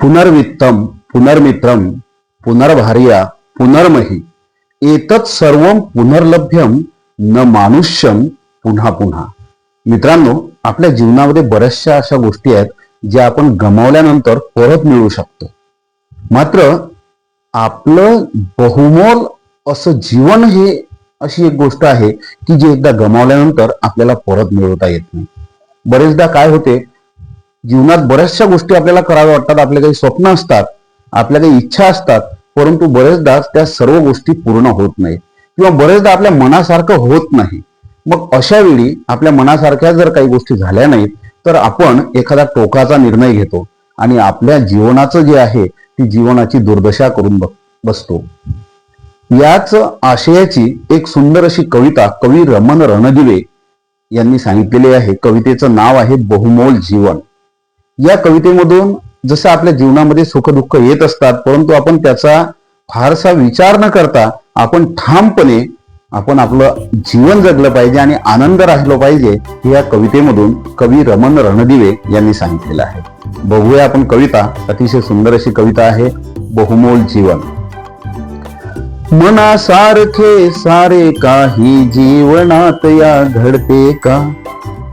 पुनर्वित्तम पुनर्मित्रम पुनर्भार्या पुनर्मही एतत् सर्व पुनर्लभ्यम न मानुष्यम पुन्हा पुन्हा. मित्रांनो आपल्या जीवनामध्ये बऱ्याचशा अशा गोष्टी आहेत ज्या आपण गमावल्यानंतर परत मिळवू शकतो. मात्र आपलं बहुमोल असं जीवन हे अशी एक गोष्ट आहे की जी एकदा गमावल्यानंतर आपल्याला परत मिळवता येत नाही. बरेचदा काय होते जीवनात बऱ्याचशा गोष्टी आपल्याला कराव्या वाटतात. आपले काही स्वप्न असतात आपल्या काही इच्छा असतात परंतु बरेचदा त्या सर्व गोष्टी पूर्ण होत नाहीत. किंवा बरेचदा आपल्या मनासारखं होत नाही. मग अशा वेळी आपल्या मनासारख्या जर काही गोष्टी झाल्या नाहीत तर आपण एखादा टोकाचा निर्णय घेतो आणि आपल्या जीवनाचं जे आहे ती जीवनाची दुर्दशा करून बसतो. याच आशयाची एक सुंदर अशी कविता कवी रमन रणदिवे यांनी सांगितलेली आहे. कवितेचं नाव आहे बहुमोल जीवन. या कवितेमधून जसं आपल्या जीवनामध्ये सुखदुःख येत असतात परंतु आपण त्याचा फारसा विचार न करता आपण ठामपणे आपण आपलं जीवन जगलं पाहिजे आणि आनंद राहिलो पाहिजे हे या कवितेमधून कवी रमण रणदिवे यांनी सांगितलेलं आहे. बघूया आपण कविता. अतिशय सुंदर अशी कविता आहे बहुमोल जीवन. मनासारखे सारे काही जीवनात या घडते का?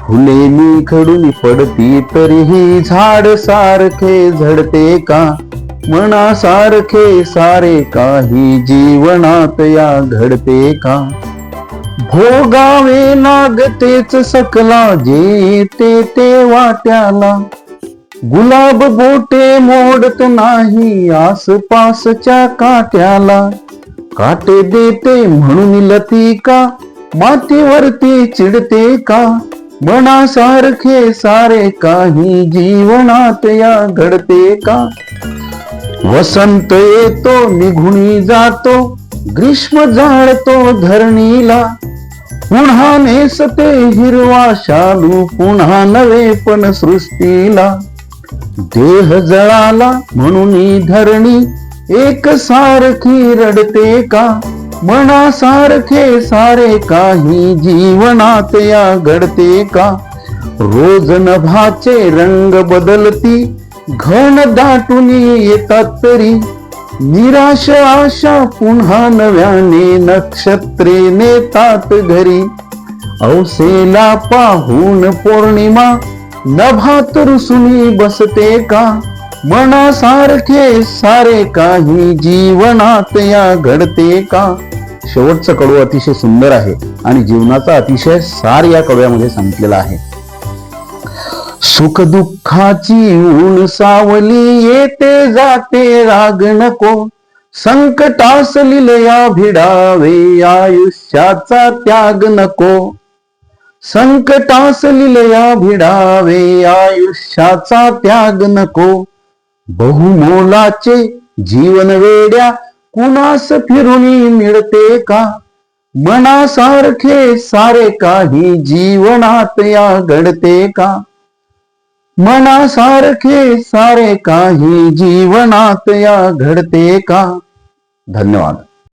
फुले मी खडून पडती तरीही झाड सारखे झडते का? मनासारखे सारे काही जीवनात या घडते का? भोगावे लागतेच सकला जे ते ते वाट्याला गुलाब बोटे मोडत नाही आसपासच्या काट्याला. काटे देते म्हणून लती का? मातीवरती चिडते का? मनासारखे सारे काही जीवनात या घडते का? वसंत येतो निघुणी जातो ग्रीष्म जाळतो धरणीला. पुन्हा नेसते हिरवा शालू पुन्हा नवे पण सृष्टीला. देह जळाला म्हणून धरणी एक सारखी रडते का? मनासारखे सारे काही जीवनात या घडते का? रोज नभाचे रंग बदलती घन दाटून येतात तरी निराश आशा पुन्हा नव्याने नक्षत्रे नेतात घरी. औसेला पाहून पौर्णिमा नभात रुसुनी बसते का? मनासारखे सारे काही जीवनात या घडते का? शेवटचं कडू अतिशय सुंदर आहे आणि जीवनाचा अतिशय सार या कडव्यामध्ये सांगितलेला आहे. सुख दुःखाची ऊन सावली येते जाते राग नको. संकटास लिलया भिडावे आयुष्याचा त्याग नको. संकटास लिलया भिडावे आयुष्याचा त्याग नको. बहुमोलाचे जीवन वेड्या कुणास फिरुनी मिळते का? मनासारखे सारे काही जीवनात या घडते का? मनासारखे सारे काही जीवनात या घडते का? धन्यवाद.